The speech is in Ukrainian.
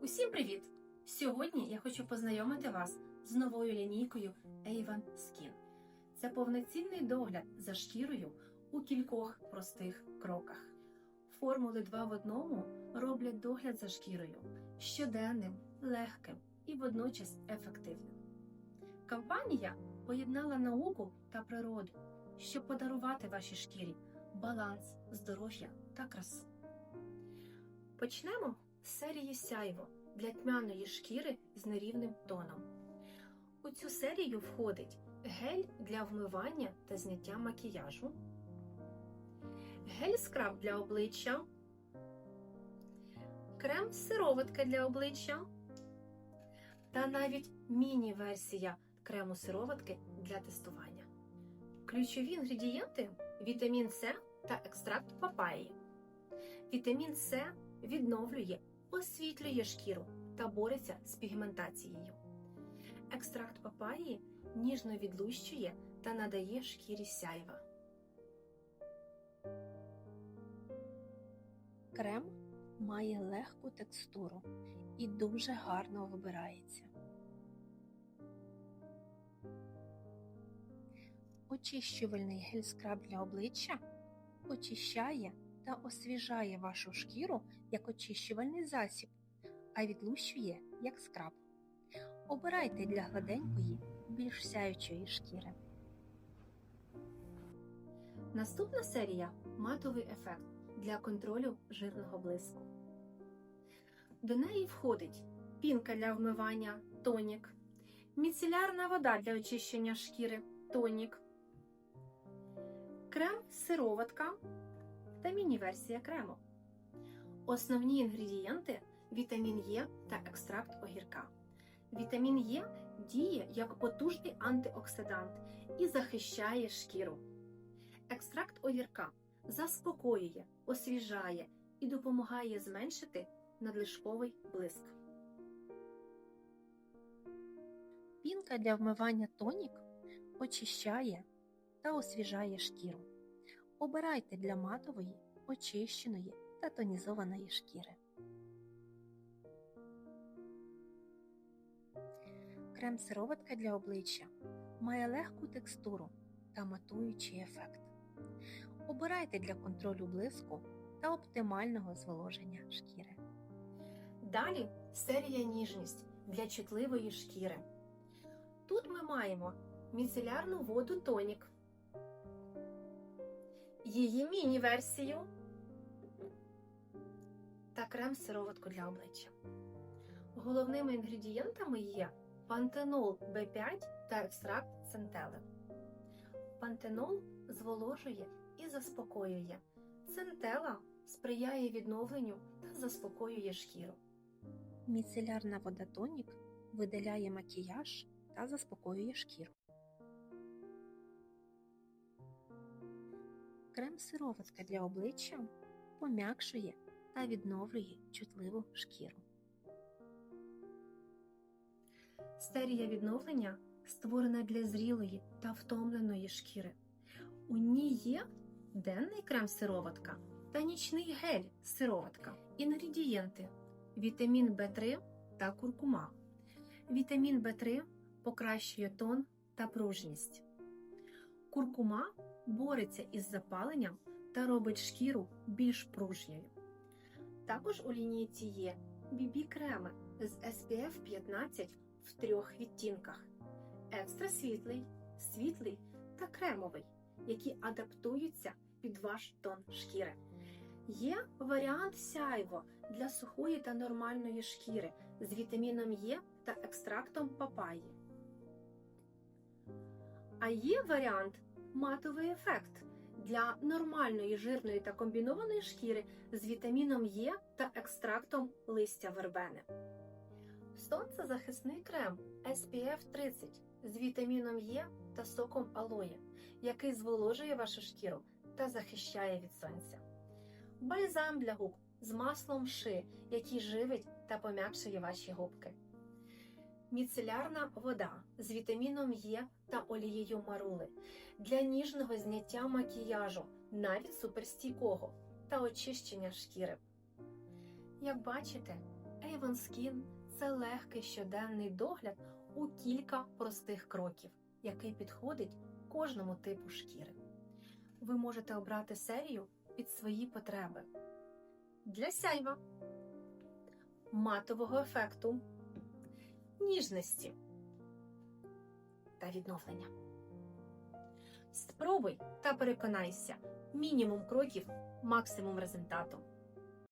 Усім привіт! Сьогодні я хочу познайомити вас з новою лінійкою Avon Skin. Це повноцінний догляд за шкірою у кількох простих кроках. Формули 2 в одному роблять догляд за шкірою щоденним, легким і водночас ефективним. Компанія поєднала науку та природу, щоб подарувати вашій шкірі баланс, здоров'я та красу. Почнемо серії сяйво для тьмяної шкіри з нерівним тоном. У цю серію входить гель для вмивання та зняття макіяжу, гель-скраб для обличчя, крем-сироватка для обличчя та навіть міні-версія крему-сироватки для тестування. Ключові інгредієнти вітамін С та екстракт папаї. Вітамін С відновлює, освітлює шкіру та бореться з пігментацією. Екстракт папаї ніжно відлущує та надає шкірі сяйва. Крем має легку текстуру і дуже гарно вибирається. Очищувальний гель-скраб для обличчя очищає та освіжає вашу шкіру як очищувальний засіб, а відлущує як скраб. Обирайте для гладенької, більш сяючої шкіри. Наступна серія матовий ефект для контролю жирного блиску. До неї входить пінка для вмивання тонік, міцелярна вода для очищення шкіри тонік, крем сироватка та міні-версія крему. Основні інгредієнти вітамін Е та екстракт огірка. Вітамін Е діє як потужний антиоксидант і захищає шкіру. Екстракт огірка заспокоює, освіжає і допомагає зменшити надлишковий блиск. Пінка для вмивання тонік очищає та освіжає шкіру. Обирайте для матової, очищеної та тонізованої шкіри. Крем-сироватка для обличчя має легку текстуру та матуючий ефект. Обирайте для контролю блиску та оптимального зволоження шкіри. Далі серія ніжність для чутливої шкіри. Тут ми маємо міцелярну воду тонік, її міні-версію та крем-сироватку для обличчя. Головними інгредієнтами є пантенол B5 та екстракт центели. Пантенол зволожує і заспокоює. Центела сприяє відновленню та заспокоює шкіру. Міцелярна вода тонік видаляє макіяж та заспокоює шкіру. Крем-сироватка для обличчя пом'якшує та відновлює чутливу шкіру. Серія відновлення створена для зрілої та втомленої шкіри. У ній є денний крем-сироватка та нічний гель сироватка. Інгредієнти вітамін В3 та куркума. Вітамін В3 покращує тон та пружність. Куркума бореться із запаленням та робить шкіру більш пружньою. Також у лінійці є BB-креми з SPF 15 в трьох відтінках: екстра світлий, світлий та кремовий, які адаптуються під ваш тон шкіри. Є варіант сяйво для сухої та нормальної шкіри з вітаміном Е та екстрактом папаї. А є варіант матовий ефект для нормальної жирної та комбінованої шкіри з вітаміном Е та екстрактом листя вербени. Сонцезахисний крем SPF 30 з вітаміном Е та соком алоє, який зволожує вашу шкіру та захищає від сонця. Бальзам для губ з маслом ши, який живить та пом'якшує ваші губки. Міцелярна вода з вітаміном Е та олією марули для ніжного зняття макіяжу, навіть суперстійкого та очищення шкіри. Як бачите, Avon Skin – це легкий щоденний догляд у кілька простих кроків, який підходить кожному типу шкіри. Ви можете обрати серію під свої потреби для сяйва, матового ефекту, ніжності та відновлення. Спробуй та переконайся, мінімум кроків, максимум результату.